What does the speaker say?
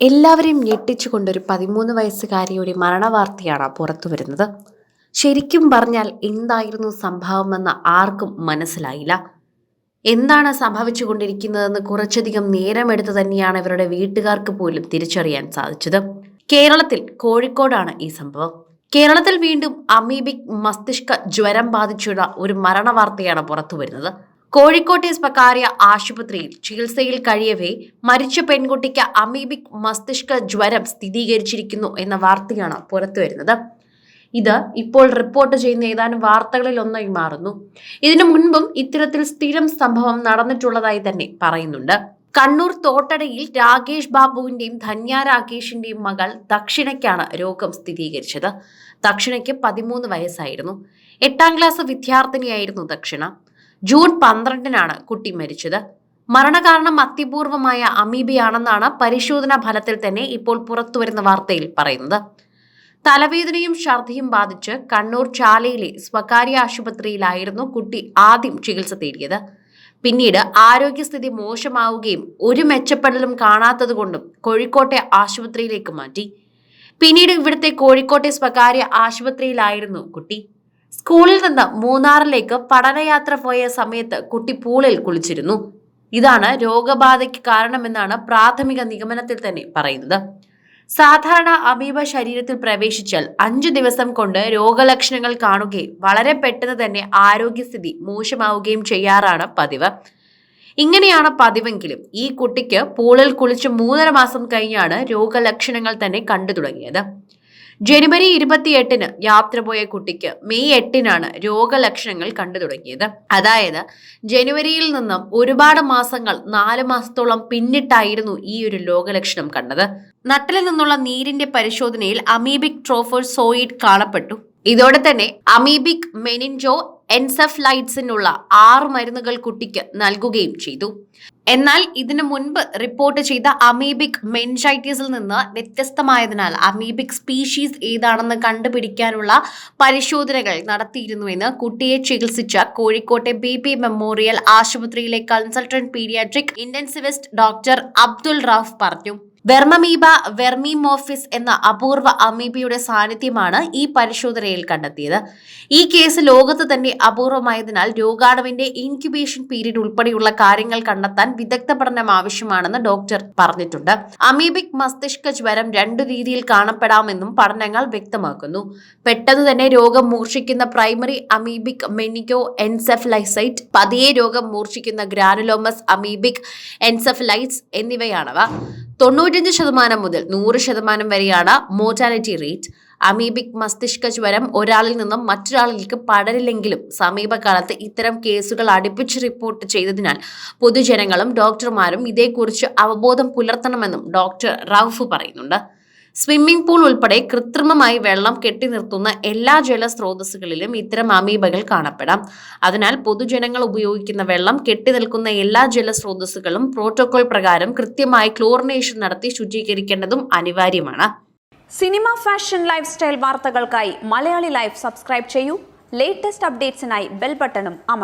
എല്ലാവരെയും ഞെട്ടിച്ചുകൊണ്ടൊരു പതിമൂന്ന് വയസ്സുകാരിയുടെ മരണവാർത്തയാണ് പുറത്തു വരുന്നത്. ശരിക്കും പറഞ്ഞാൽ എന്തായിരുന്നു സംഭവമെന്ന് ആർക്കും മനസ്സിലായില്ല. എന്താണ് സംഭവിച്ചുകൊണ്ടിരിക്കുന്നതെന്ന് കുറച്ചധികം നേരമെടുത്ത് തന്നെയാണ് ഇവരുടെ വീട്ടുകാർക്ക് പോലും തിരിച്ചറിയാൻ സാധിച്ചത്. കേരളത്തിൽ കോഴിക്കോടാണ് ഈ സംഭവം. കേരളത്തിൽ വീണ്ടും അമീബിക് മസ്തിഷ്ക ജ്വരം ബാധിച്ചുള്ള ഒരു മരണവാർത്തയാണ് പുറത്തു വരുന്നത്. കോഴിക്കോട്ടെ സ്വകാര്യ ആശുപത്രിയിൽ ചികിത്സയിൽ കഴിയവേ മരിച്ച പെൺകുട്ടിക്ക് അമീബിക് മസ്തിഷ്ക ജ്വരം സ്ഥിരീകരിച്ചിരിക്കുന്നു എന്ന വാർത്തയാണ് പുറത്തു വരുന്നത്. ഇത് ഇപ്പോൾ റിപ്പോർട്ട് ചെയ്യുന്ന ഏതാനും വാർത്തകളിൽ ഒന്നായി മാറുന്നു. ഇതിനു മുൻപും ഇത്തരത്തിൽ സ്ഥിരം സംഭവം നടന്നിട്ടുള്ളതായി തന്നെ പറയുന്നുണ്ട്. കണ്ണൂർ തോട്ടടയിൽ രാകേഷ് ബാബുവിന്റെയും ധന്യ രാകേഷിന്റെയും മകൾ ദക്ഷിണയ്ക്കാണ് രോഗം സ്ഥിരീകരിച്ചത്. ദക്ഷിണയ്ക്ക് പതിമൂന്ന് വയസ്സായിരുന്നു. എട്ടാം ക്ലാസ് വിദ്യാർത്ഥിനിയായിരുന്നു ദക്ഷിണ. ജൂൺ പന്ത്രണ്ടിനാണ് കുട്ടി മരിച്ചത്. മരണകാരണം അത്യപൂർവമായ അമീബിയാണെന്നാണ് പരിശോധനാ ഫലത്തിൽ തന്നെ ഇപ്പോൾ പുറത്തുവരുന്ന വാർത്തയിൽ പറയുന്നത്. തലവേദനയും ഛർദിയും ബാധിച്ച് കണ്ണൂർ ചാലയിലെ സ്വകാര്യ ആശുപത്രിയിലായിരുന്നു കുട്ടി ആദ്യം ചികിത്സ തേടിയത്. പിന്നീട് ആരോഗ്യസ്ഥിതി മോശമാവുകയും ഒരു മെച്ചപ്പെടലും കാണാത്തതുകൊണ്ടും കോഴിക്കോട്ടെ ആശുപത്രിയിലേക്ക് മാറ്റി. പിന്നീട് ഇവിടുത്തെ കോഴിക്കോട്ടെ സ്വകാര്യ ആശുപത്രിയിലായിരുന്നു കുട്ടി. സ്കൂളിൽ നിന്ന് മൂന്നാറിലേക്ക് പഠനയാത്ര പോയ സമയത്ത് കുട്ടി പൂളിൽ കുളിച്ചിരുന്നു. ഇതാണ് രോഗബാധയ്ക്ക് കാരണമെന്നാണ് പ്രാഥമിക നിഗമനത്തിൽ തന്നെ പറയുന്നത്. സാധാരണ അമീബ ശരീരത്തിൽ പ്രവേശിച്ചാൽ അഞ്ചു ദിവസം കൊണ്ട് രോഗലക്ഷണങ്ങൾ കാണുകയും വളരെ പെട്ടെന്ന് തന്നെ ആരോഗ്യസ്ഥിതി മോശമാവുകയും ചെയ്യാറാണ് പതിവ്. ഇങ്ങനെയാണ് പതിവെങ്കിലും ഈ കുട്ടിക്ക് പൂളിൽ കുളിച്ച് മൂന്നര മാസം കഴിഞ്ഞാണ് രോഗലക്ഷണങ്ങൾ തന്നെ കണ്ടു തുടങ്ങിയത്. ജനുവരി ഇരുപത്തിയെട്ടിന് യാത്ര പോയ കുട്ടിക്ക് മെയ് എട്ടിനാണ് രോഗലക്ഷണങ്ങൾ കണ്ടു തുടങ്ങിയത്. അതായത് ജനുവരിയിൽ നിന്നും ഒരുപാട് മാസങ്ങൾ നാല് മാസത്തോളം പിന്നിട്ടായിരുന്നു ഈ ഒരു രോഗലക്ഷണം കണ്ടത്. നട്ടലിൽ നിന്നുള്ള നീരിന്റെ പരിശോധനയിൽ അമീബിക് ട്രോഫോസോയിഡ് കാണപ്പെട്ടു. ഇതോടെ തന്നെ അമീബിക് മെനിൻജോ എൻസെഫ്ലൈറ്റ്സിനുള്ള ആറ് മരുന്നുകൾ കുട്ടിക്ക് നൽകുകയും ചെയ്തു. എന്നാൽ ഇതിനു മുൻപ് റിപ്പോർട്ട് ചെയ്ത അമീബിക് മെൻഷൈറ്റീസിൽ നിന്ന് വ്യത്യസ്തമായതിനാൽ അമീബിക് സ്പീഷീസ് ഏതാണെന്ന് കണ്ടുപിടിക്കാനുള്ള പരിശോധനകൾ നടത്തിയിരുന്നുവെന്ന് കുട്ടിയെ ചികിത്സിച്ച കോഴിക്കോട്ടെ ബി പി മെമ്മോറിയൽ ആശുപത്രിയിലെ consultant paediatric intensivist doctor Abdul Rauf പറഞ്ഞു. വെർമമീബ വെർമിമോഫിസ് എന്ന അപൂർവ അമീബയുടെ സാന്നിധ്യമാണ് ഈ പരിശോധനയിൽ കണ്ടെത്തിയത്. ഈ കേസ് ലോകത്ത് തന്നെ അപൂർവമായതിനാൽ രോഗാണുവിന്റെ ഇൻക്യുബേഷൻ പീരീഡ് ഉൾപ്പെടെയുള്ള കാര്യങ്ങൾ കണ്ടെത്താൻ വിദഗ്ധ പഠനം ആവശ്യമാണെന്ന് ഡോക്ടർ പറഞ്ഞിട്ടുണ്ട്. അമീബിക് മസ്തിഷ്ക ജ്വരം രണ്ടു രീതിയിൽ കാണപ്പെടാമെന്നും പഠനങ്ങൾ വ്യക്തമാക്കുന്നു. പെട്ടെന്ന് തന്നെ രോഗം മൂർച്ഛിക്കുന്ന പ്രൈമറി അമീബിക് മെനിക്കോ എൻസെഫലൈസൈറ്റ് പതിയെ രോഗം മൂർച്ഛിക്കുന്ന ഗ്രാനുലോമസ് അമീബിക് എൻസെഫലൈറ്റ്സ് എന്നിവയാണവ. തൊണ്ണൂറ്റഞ്ച് ശതമാനം മുതൽ നൂറ് ശതമാനം വരെയാണ് മോർട്ടാലിറ്റി റേറ്റ് അമീബിക് മസ്തിഷ്ക ജ്വരം ഒരാളിൽ നിന്നും മറ്റൊരാളിലേക്ക് പടരില്ലെങ്കിലും സമീപകാലത്ത് ഇത്തരം കേസുകൾ അടുപ്പിച്ച് റിപ്പോർട്ട് ചെയ്തതിനാൽ പൊതുജനങ്ങളും ഡോക്ടർമാരും ഇതേക്കുറിച്ച് അവബോധം പുലർത്തണമെന്നും ഡോക്ടർ റൌഫ് പറയുന്നുണ്ട്. സ്വിമ്മിംഗ് പൂൾ ഉൾപ്പെടെ കൃത്രിമമായി വെള്ളം കെട്ടി നിർത്തുന്ന എല്ലാ ജലസ്രോതസ്സുകളിലും ഇത്തരം അമീബകൾ കാണപ്പെടാം. അതിനാൽ പൊതുജനങ്ങൾ ഉപയോഗിക്കുന്ന വെള്ളം കെട്ടി നിൽക്കുന്ന എല്ലാ ജലസ്രോതസ്സുകളും പ്രോട്ടോകോൾ പ്രകാരം കൃത്യമായി ക്ലോറിനേഷൻ നടത്തി ശുചീകരിക്കേണ്ടതും അനിവാര്യമാണ്. സിനിമ ഫാഷൻ ലൈഫ് സ്റ്റൈൽ വാർത്തകൾക്കായി മലയാളി ലൈഫ് സബ്സ്ക്രൈബ് ചെയ്യൂ. ലേറ്റസ്റ്റ് അപ്ഡേറ്റ്സിനായി ബെൽ ബട്ടണും